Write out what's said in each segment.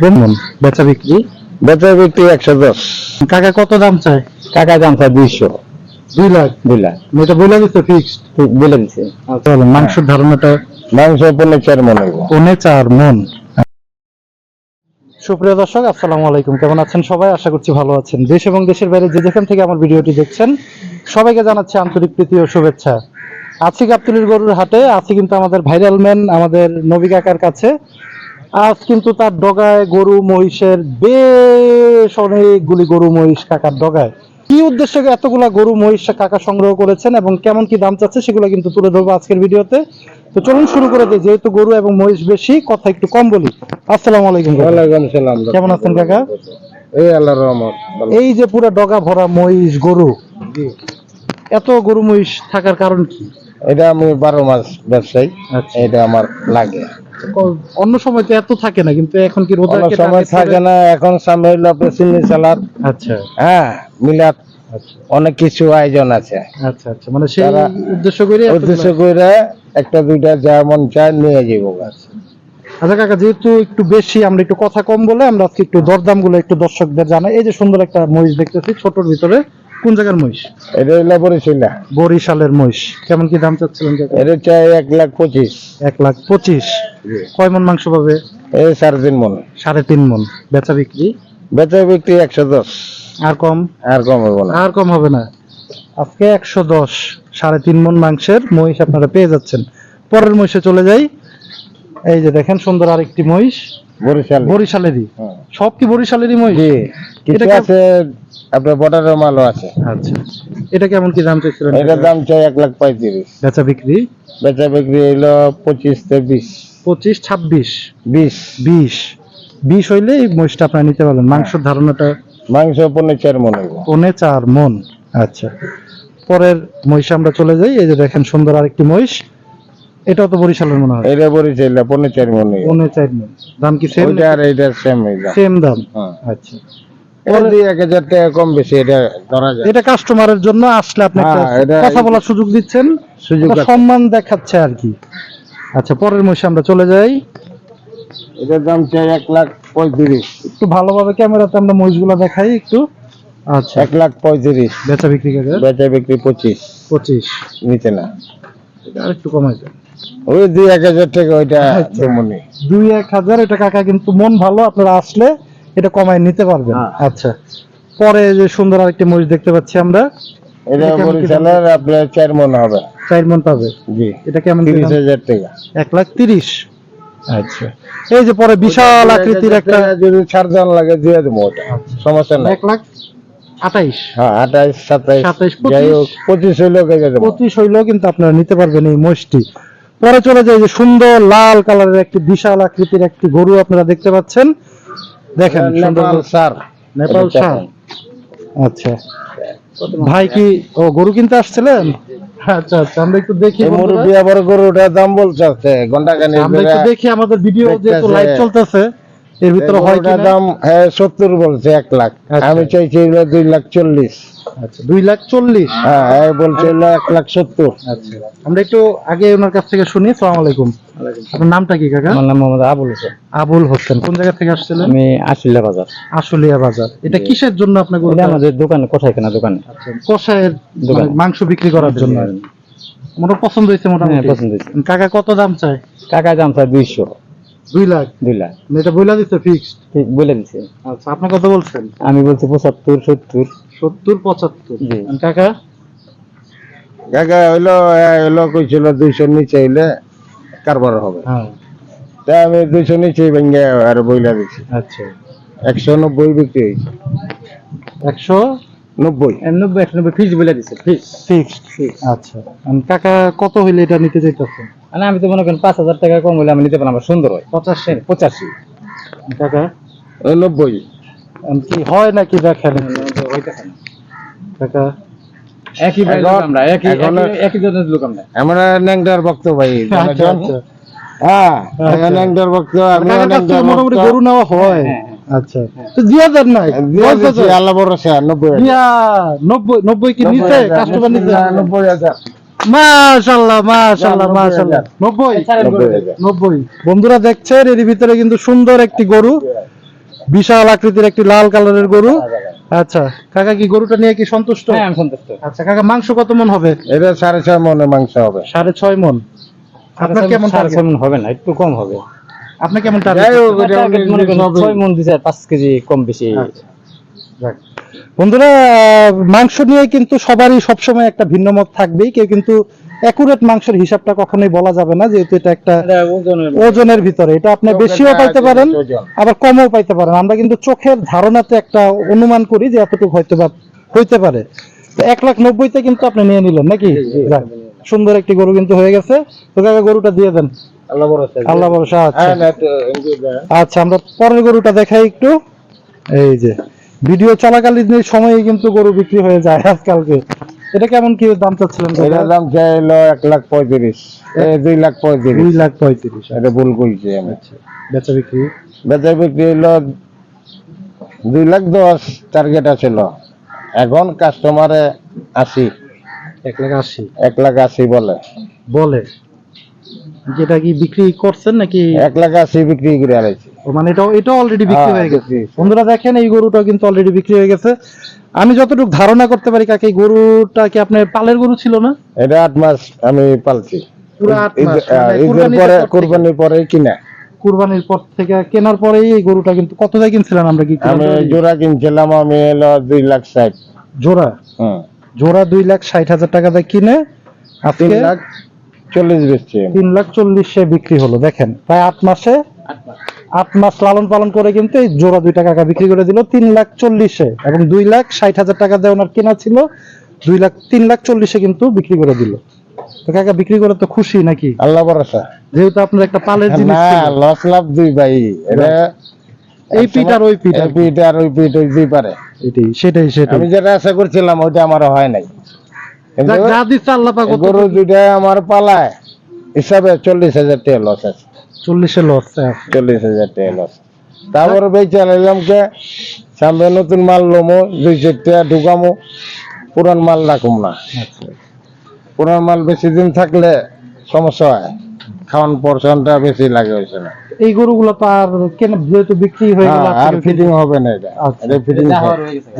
বন্ধন বেচা বিক্রি। বেচা বিক্রি? কাকা কত দাম চায়? টাকা দাম স্যার দুইশো। দুই লাখ? দুই লাখ। এটা বলে দিচ্ছে ফিক্সড বলে দিচ্ছে চলো মাংসের ধারণাটা? মাংস পনেরো চার মনে হইব। চার মন। সুপ্রিয় দর্শক আসসালামু আলাইকুম। কেমন আছেন সবাই? আশা করছি ভালো আছেন। দেশ এবং দেশের বাইরে যে যেখান থেকে আমার ভিডিওটি দেখছেন সবাইকে জানাচ্ছি আন্তরিক প্রীতি ও শুভেচ্ছা। আছি গাবতলির গরুর হাটে আছি কিন্তু আমাদের ভাইরাল ম্যান আমাদের নবী কাকার কাছে। আজ কিন্তু তার ডগায় গরু মহিষের বেশ অনেকগুলি গরু মহিষ কাকার ডগায়। কি উদ্দেশ্যে এতগুলা গরু মহিষ কাকা সংগ্রহ করেছেন এবং কেমন কি দাম চাচ্ছে সেগুলো কিন্তু তুলে ধরবো আজকের ভিডিওতে। তো চলুন শুরু করে দিই যেহেতু গরু এবং মহিষ বেশি কথা একটু কম বলি। আসসালামু আলাইকুম। ওয়ালাইকুম সালাম কেমন আছেন কাকা? এই আল্লাহ রহমত এই যে পুরো ডগা ভরা মহিষ গরু এত গরু মহিষ থাকার কারণ কি? এটা আমি বারো মাস ব্যবসায়ী আচ্ছা। এটা আমার লাগে। অন্য সময় তো এত থাকে না কিন্তু এখন কি রোজা সময় থাকে না এখন সামনে হইল সালাদ। আচ্ছা। হ্যাঁ মিলাদ আচ্ছা। অনেক কিছু আয়োজন আছে। আচ্ছা আচ্ছা মানে সেই উদ্দেশ্য করে উদ্দেশ্য করে একটা দুইটা যা মন চায় নিয়ে যাব আচ্ছা। কাকা যেহেতু একটু বেশি আমরা একটু কথা কম বলে আমরা আজকে একটু দরদামগুলো একটু দর্শকদের জানাই। এই যে সুন্দর একটা মহিষ দেখতেছি ছোটর ভিতরে। কোন জায়গার মহিষ? এটা হইল বরিশিলা। বরিশালের মহিষ। কেমন কি দাম চাচ্ছিলেন এটা চাই এক লাখ পঁচিশ। এক লাখ পঁচিশ। কয় মন মাংস পাবে? এই সাড়ে তিন মন। সাড়ে তিন মন। বেচা বিক্রি? বেচা বিক্রি একশো দশ। আর কম? আর কম হবে না। আর কম হবে না। আজকে একশো দশ। সাড়ে তিন মন মাংসের মহিষ আপনারা পেয়ে যাচ্ছেন। পরের মহিষে চলে যাই। এই যে দেখেন সুন্দর আরেকটি মহিষ। বরিশাল। বরিশালেরই। হ্যাঁ। সব কি বরিশালেরই মহিষ? জি কিছু আছে আপনার বর্ডারের মালও আছে। আচ্ছা। এটা কেমন কি দাম চাইছিলেন? এটার দাম চাই এক লাখ পঁয়ত্রিশ। বেচা বিক্রি? বেচা বিক্রি হইল পঁচিশ থেকে বিশ। পঁচিশ ছাব্বিশ? বিশ। বিশ। বিশ হইলে এই মহিষটা আপনারা নিতে পারবেন। মাংসের ধারণাটা? মাংস পনেরো চার মন পনে চার মন। আচ্ছা। পরের মহিষ আমরা চলে যাই। এই যে দেখেন সুন্দর আরেকটি মহিষ। এটাও তো বরিশালের মনে হয়। এটা বরিশাল পনেরো চার মন হইব পনে চার মন। দাম কি সেম ওইটা আর এইটা সেম সেম দাম। হ্যাঁ। আচ্ছা। এটা কম বেশি এটা ধরা যায়। এটা কাস্টমারের জন্য আসলে আপনি হ্যাঁ, এটা- কথা বলার সুযোগ দিচ্ছেন। সুযোগ সম্মান দেখাচ্ছে আর কি। আচ্ছা পরের মহিষে আমরা চলে যাই। এটার দাম চাই এক লাখ পঁয়ত্রিশ। একটু ভালোভাবে ক্যামেরাতে আমরা মহিষগুলো দেখাই একটু। আচ্ছা। এক লাখ পঁয়ত্রিশ। বেচা বিক্রি করে। বেচা বিক্রি পঁচিশ। পঁচিশ। নিচে না। এটা আরেকটু কমাই যায় ওই দুই এক হাজার টাকা ওইটা আচ্ছা। মনে দুই এক হাজার এটা কাকা কিন্তু মন ভালো আপনারা আসলে এটা কমায় নিতে পারবেন। হ্যাঁ। আচ্ছা। পরে যে সুন্দর আরেকটি মহিষ দেখতে পাচ্ছি আমরা এটা? বরিশালের আপনার চার মন হবে। চার মন পাবে? জি। এটা কেমন তিরিশ হাজার টাকা। এক লাখ তিরিশ। আচ্ছা। এই যে পরে বিশাল আকৃতির একটা যদি ছাড় দেওয়ান লাগে দিয়ে দেবো ওটা। সমস্যা নাই। এক লাখ আঠাইশ। হ্যাঁ আঠাইশ সাতাইশ। সাতাইশ, যাই পঁচিশ। হোক পঁচিশ। হইলেও পঁচিশ হইলেও কিন্তু আপনারা নিতে পারবেন এই মহিষটি পরে চলে যায় যে সুন্দর লাল কালারের একটি বিশাল আকৃতির একটি গরু আপনারা দেখতে পাচ্ছেন। দেখেন সুন্দর সার। নেপাল সার। আচ্ছা। ভাই কি ও গরু কিনতে আসছিলেন? আচ্ছা আচ্ছা আমরা একটু দেখি এই বন্ধুরা। মুরব্বী আবার গরুটার দাম বলছে আছে ঘণ্টা আমরা একটু দেখি আমাদের ভিডিও যেহেতু। লাইভ চলতেছে। এর ভিতরে হয় কি দাম হ্যাঁ সত্তর বলছে এক লাখ। আচ্ছা। আমি চাইছি দুই লাখ চল্লিশ। আচ্ছা দুই লাখ চল্লিশ? হ্যাঁ এই বলছে এক লাখ সত্তর। আচ্ছা। আমরা একটু আগে ওনার কাছ থেকে শুনি সালাম আলাইকুম। আপনার নামটা কি কাকা? নাম মোহাম্মদ আবুল হোসেন। আবুল হোসেন কোন জায়গা থেকে আসছিলেন? আমি আশিল্লা বাজার। আশুলিয়া বাজার। এটা কিসের জন্য আপনার গরু এটা আমাদের দোকানে কোথায় কেনা দোকানে। আচ্ছা কষায়ের দোকান। মানে মাংস বিক্রি করার জন্য। মোটা পছন্দ হয়েছে মোটামুটি। হ্যাঁ, পছন্দ হয়েছে। কাকা কত দাম চায়? টাকা দাম চায় দুইশো। দুই লাখ? দুই লাখ। এটা বইলা দিচ্ছে ফিক্সড ঠিক বলে দিছে। আচ্ছা আপনি কত বলছেন? আমি বলছি পঁচাত্তর সত্তর। সত্তর পঁচাত্তর? কাকা? কাকা হইল হইল কইছিল দুইশোর নিচে হইলে কারবার হবে। হ্যাঁ। তা আমি দুইশো নিচে ভেঙে আর বইলা দিচ্ছি আচ্ছা। একশো নব্বই বিক্রি হয়েছে। একশো? নব্বই। নব্বই একশো নব্বই ফিক্স বলে দিচ্ছে ফিক্স ফিক্সড আচ্ছা। কাকা কত হইলে এটা নিতে চাইতেছেন? মানে আমি তো মনে করেন পাঁচ হাজার টাকা কম হলে আমি নিতে পারলাম সুন্দর হয়। পঁচাশি। পঁচাশি। ওই নব্বই। কি হয় নাকি দেখেন কাকা একই ভাই লোক আমরা, একই- একই- একই জনের লোক আমরা। আমরা ন্যাংটার ভক্ত ভাই আচ্ছা? আচ্ছা। হ্যাঁ আচ্ছা। ন্যাংটার ভক্ত আমি কাকার কাছ থেকে মোটামুটি গরু নেওয়া হয়। আচ্ছা। তো দিয়া নাই। আল্লাহ নব্বই নব্বই নব্বই কি নিচে কাস্টমার নিচে নব্বই হাজার। মাশাল্লাহ মাশাল্লাহ নব্বই মাশাল্লাহ হাজার। নব্বই? নব্বই হাজার। নব্বই। বন্ধুরা দেখছেন এর ভিতরে কিন্তু সুন্দর একটি গরু। বিশাল আকৃতির একটি লাল কালারের গরু। আচ্ছা কাকা কি গরুটা নিয়ে কি সন্তুষ্ট? হ্যাঁ আমি সন্তুষ্ট। আচ্ছা কাকা মাংস কত মন হবে? এটা সাড়ে ছয় মনে মাংস হবে। সাড়ে ছয় মন। আপনার কেমন সাড়ে target? ছয় মন হবে না একটু কম হবে। আপনার কেমন টার্গেট হোক, এটা Target মনে দিছে পাঁচ কেজি কম বেশি। আচ্ছা। বন্ধুরা মাংস নিয়ে কিন্তু সবারই সবসময় একটা ভিন্ন মত থাকবেই। কেউ কিন্তু অ্যাকুরেট মাংসের হিসাবটা কখনোই বলা যাবে না যেহেতু এটা একটা ওজনের ভিতরে। এটা আপনি বেশিও পাইতে পারেন আবার কমও পাইতে পারেন। আমরা কিন্তু চোখের ধারণাতে একটা অনুমান করি যে এতটুকু হয়তো বা হইতে পারে। তো এক লাখ নব্বইতে কিন্তু আপনি নিয়ে নিলেন নাকি? সুন্দর একটি গরু কিন্তু হয়ে গেছে। তো কাকা গরুটা দিয়ে দেন। আল্লাহ ভরসা। আচ্ছা। হ্যাঁ। আচ্ছা আমরা পরের গরুটা দেখাই একটু। এই যে ভিডিও চলাকালীন সময়ে কিন্তু গরু বিক্রি হয়ে যায় আজকালকে। এটা কেমন কি দাম চাচ্ছিলেন? এটার দাম চাইলো এক লাখ পঁয়ত্রিশ। এ, দুই লাখ দুই লাখ পঁয়ত্রিশ। এটা ভুল কইছি আমি। বেচা বিক্রি? বেচা বিক্রি হলো দুই লাখ দশ টার্গেট আছিল। এখন কাস্টমারে আশি। এক লাখ আশি। এক লাখ আশি বলে। বলে? যেটা কি বিক্রি করছেন নাকি? এক লাখ আশি বিক্রি করে মানে এটা এটা অলরেডি বিক্রি হ্যাঁ, হয়ে গেছে। বন্ধুরা দেখেন এই গরুটা কিন্তু অলরেডি বিক্রি হয়ে গেছে। আমি যতটুকু ধারণা করতে পারি কাকে এই গরুটা কি আপনার পালের গরু ছিল না? এটা আট মাস আমি পালছি। মানে কুরবানির পরে কিনা। কুরবানির পর থেকে কেনার পরেই এই গরুটা কিন্তু কত দিয়ে কিনছিলেন আমরা কি আমি জোড়া কিনছিলাম আমি এলো দুই লাখ ষাট। জোড়া? জোড়া দুই লাখ ষাট হাজার টাকা দিয়ে কিনে তিন লাখ চল্লিশ বেচছি। তিন লাখ চল্লিশে বিক্রি হলো দেখেন। প্রায় আট মাসে আট মাস লালন পালন করে কিন্তু এই জোড়া দুই টাকা বিক্রি করে দিল তিন লাখ চল্লিশে এবং দুই লাখ ষাট হাজার টাকা দিয়ে ওনার কেনা ছিল দুই লাখ তিন লাখ চল্লিশে কিন্তু বিক্রি করে দিল। তো কাকা বিক্রি করে তো খুশি নাকি? আল্লাহ ভরসা। যেহেতু আপনার একটা পালের জিনিস না ছিল। লস লাভ দুই ভাই। এটা এই পিঠ আর ওই পিঠ আর পিঠ আর ওই পিঠ ওই দুই পারে। এটাই সেটাই সেটাই। আমি যেটা আশা করছিলাম ওইটা আমার হয় নাই। গরু দুইটা আমার পালায়। হিসাবে চল্লিশ হাজার টাকা লস আছে। চল্লিশে লস চল্লিশ হাজার টাকা লস তারপরে বেচে আলাইলাম কে? সামনে নতুন মাল লমো দুই চারটা ঢুকামো। পুরান মাল রাখুম না। পুরান মাল বেশি দিন থাকলে সমস্যা হয়। খাওয়ান পর্সনটা বেশি লাগে হয়েছে না। এই গরুগুলো তো আর কেন যেহেতু বিক্রি হয়ে গেল আর ফিটিং হবে না এটা। আচ্ছা। এটা ফিটিং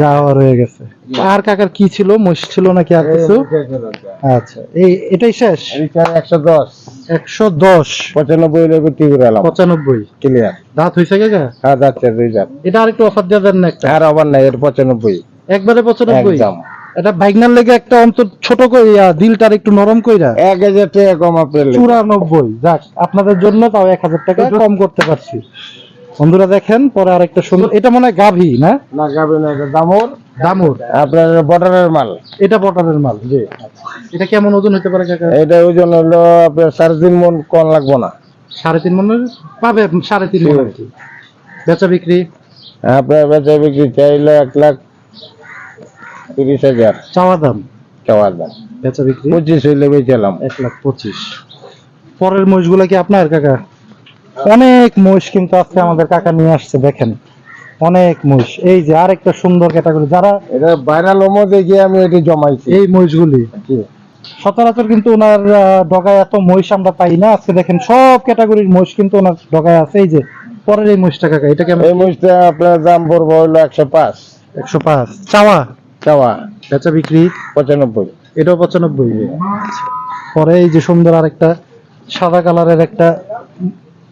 যা হওয়ার হয়ে গেছে। আর কাকার কি ছিল? মহিষ ছিল নাকি আর কিছু? আচ্ছা। এই এটাই শেষ? একশো দশ। একশো দশ। পঁচানব্বই হলে বিক্রি করে এলাম। পঁচানব্বই। ক্লিয়ার দাঁত হয়েছে কাকা? হ্যাঁ যাচ্ছে দুই যাত এটা আরেকটু অফার দিয়ে দেন না একটা। আর আবার নাই এর পঁচানব্বই। একবারে পঁচানব্বই? একদম। এটা ভাইগনার লেগে একটা অন্তর ছোট কইরা দিলটার একটু নরম কইরা। এক হাজার টাকা কম আপনার লেগে। চুরানব্বই। যাক আপনাদের জন্য তাও এক হাজার টাকা কম করতে পারছি। বন্ধুরা দেখেন পরে আরেকটা সুন্দর এটা মনে হয় গাভী না? না যাবে না এটা দামর। দামুর। আপনার বর্ডারের মাল। এটা বটারের মাল জি। এটা কেমন ওজন হতে পারে কাকা? এটা ওজন হলো আপনার সাড়ে তিন মন কম লাগবো না। সাড়ে তিন মনের পাবে সাড়ে তিন মন আর কি। বেচা বিক্রি? আপনার বেচা বিক্রি চাইলো এক লাখ তিরিশ হাজার। চাওয়া দাম? চাওয়ার দাম। বেচা বিক্রি? পঁচিশ হইলে বেচালাম এক লাখ পঁচিশ। পরের মহিষগুলো কি আপনার কাকা? অনেক মহিষ কিন্তু আজকে আমাদের কাকা নিয়ে আসছে দেখেন। অনেক মহিষ। এই যে আরেকটা সুন্দর ক্যাটাগরি যারা এটা ভাইরাল হোমো দেখে আমি এটি জমাইছি। এই মহিষগুলি। সচরাচর কিন্তু ওনার ডগায় এত মহিষ আমরা পাই না। আজকে দেখেন সব ক্যাটাগরির মহিষ কিন্তু ওনার ডগায় আছে। এই যে পরের এই মহিষটা কাকা এটা কেমন এই মুজটা আপনার দাম পড়ব হইল একশো পাঁচ। একশো পাঁচ। চাওয়া? চাওয়া বেচা বিক্রি পঁচানব্বই। এটাও পঁচানব্বই। পরে এই যে সুন্দর আরেকটা সাদা কালারের একটা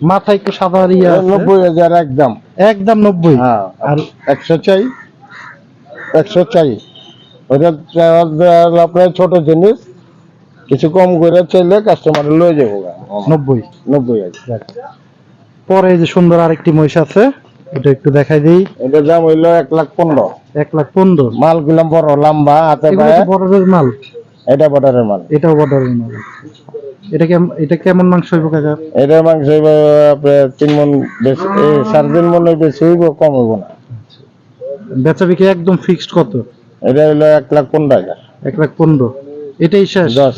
মাথায় একটু সাদা আর ইয়ে নব্বই হাজার একদম। একদম নব্বই। হ্যাঁ আর একশো চাই একশো চাই। ওইটা আপনার ছোট জিনিস কিছু কম করে চাইলে কাস্টমার লয়ে যাব। নব্বই। নব্বই হাজার। পরে এই যে সুন্দর আরেকটি মহিষ আছে এটা একটু দেখাই দিই। এটার দাম হইল এক লাখ পনেরো। এক লাখ পনেরো। মাল গুলাম বড় লম্বা হাতে বর্ডারের মাল। এটা বর্ডারের মাল। এটাও বর্ডারের মাল। এটা কেমন এটা কেমন মাংস হইব কাকা? এটার মাংস হইব আপনার তিন মন সাড়ে তিন মন বেশি হইব কম হইব না। বেচা বিক্রি একদম ফিক্সড কত? এটা হইল এক লাখ পনেরো হাজার। এক লাখ পনেরো। এটাই শেষ? দশ।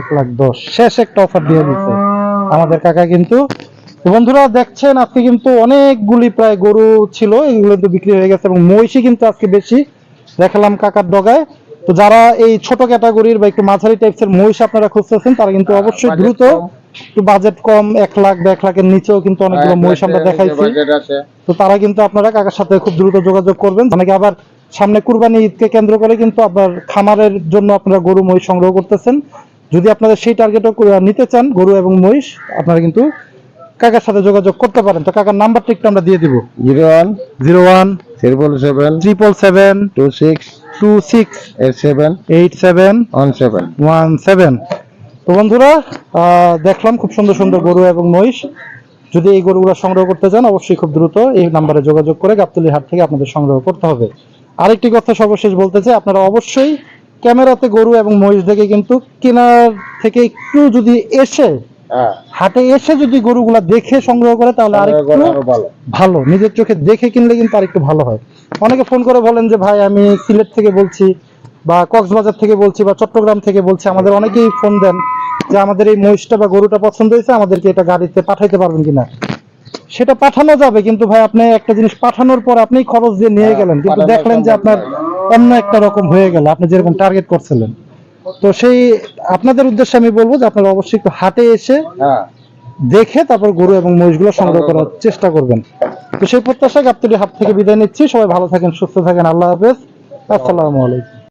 এক লাখ দশ। শেষ একটা অফার দিয়ে দিচ্ছে আমাদের কাকা কিন্তু বন্ধুরা দেখছেন আজকে কিন্তু অনেকগুলি প্রায় গরু ছিল এগুলো তো বিক্রি হয়ে গেছে এবং মহিষই কিন্তু আজকে বেশি দেখালাম কাকার ডগায়। তো যারা এই ছোট ক্যাটাগরির বা একটু মাঝারি টাইপসের মহিষ আপনারা খুঁজতেছেন তারা কিন্তু অবশ্যই দ্রুত একটু বাজেট কম এক লাখ বা এক লাখের নিচেও কিন্তু অনেকগুলো মহিষ আমরা দেখাইছি। তো তারা কিন্তু আপনারা কাকার সাথে খুব দ্রুত যোগাযোগ করবেন। অনেকে আবার সামনে কুরবানি ঈদকে কেন্দ্র করে কিন্তু আপনার খামারের জন্য আপনারা গরু মহিষ সংগ্রহ করতেছেন। যদি আপনাদের সেই টার্গেটও নিতে চান গরু এবং মহিষ আপনারা কিন্তু কাকার সাথে যোগাযোগ করতে পারেন। তো কাকার নাম্বারটা একটু আমরা দিয়ে দিব। Zero one zero one triple seven triple seven two six two six eight seven eight seven one seven. One seven. তো বন্ধুরা দেখলাম খুব সুন্দর সুন্দর গরু এবং মহিষ। যদি এই গরুগুলো সংগ্রহ করতে চান অবশ্যই খুব দ্রুত এই নাম্বারে যোগাযোগ করে গাবতলি হাট থেকে আপনাদের সংগ্রহ করতে হবে। আরেকটি কথা সর্বশেষ বলতে চাই আপনারা অবশ্যই ক্যামেরাতে গরু এবং মহিষ দেখে কিন্তু কেনার থেকে একটু যদি এসে হাটে এসে যদি গরুগুলা দেখে সংগ্রহ করে তাহলে আরেকটু আরও ভালো। ভালো। নিজের চোখে দেখে কিনলে কিন্তু আরেকটু ভালো হয়। অনেকে ফোন করে বলেন যে ভাই আমি সিলেট থেকে বলছি বা কক্সবাজার থেকে বলছি বা চট্টগ্রাম থেকে বলছি। আমাদের অনেকেই ফোন দেন যে আমাদের এই মহিষটা বা গরুটা পছন্দ হয়েছে আমাদেরকে এটা গাড়িতে পাঠাইতে পারবেন কিনা? সেটা পাঠানো যাবে কিন্তু ভাই আপনি একটা জিনিস পাঠানোর পর আপনি খরচ দিয়ে নিয়ে হ্যাঁ, গেলেন। কিন্তু দেখলেন যে আপনার অন্য একটা রকম হয়ে গেল। আপনি যেরকম টার্গেট করছিলেন। তো সেই আপনাদের উদ্দেশ্যে আমি বলব যে আপনারা অবশ্যই একটু হাটে এসে হ্যাঁ। দেখে তারপর গরু এবং মহিষগুলো সংগ্রহ করার চেষ্টা করবেন। তো সেই প্রত্যাশা গাবতলি হাত থেকে বিদায় নিচ্ছি। সবাই ভালো থাকেন সুস্থ থাকেন। আল্লাহ হাফেজ। আসসালামু আলাইকুম।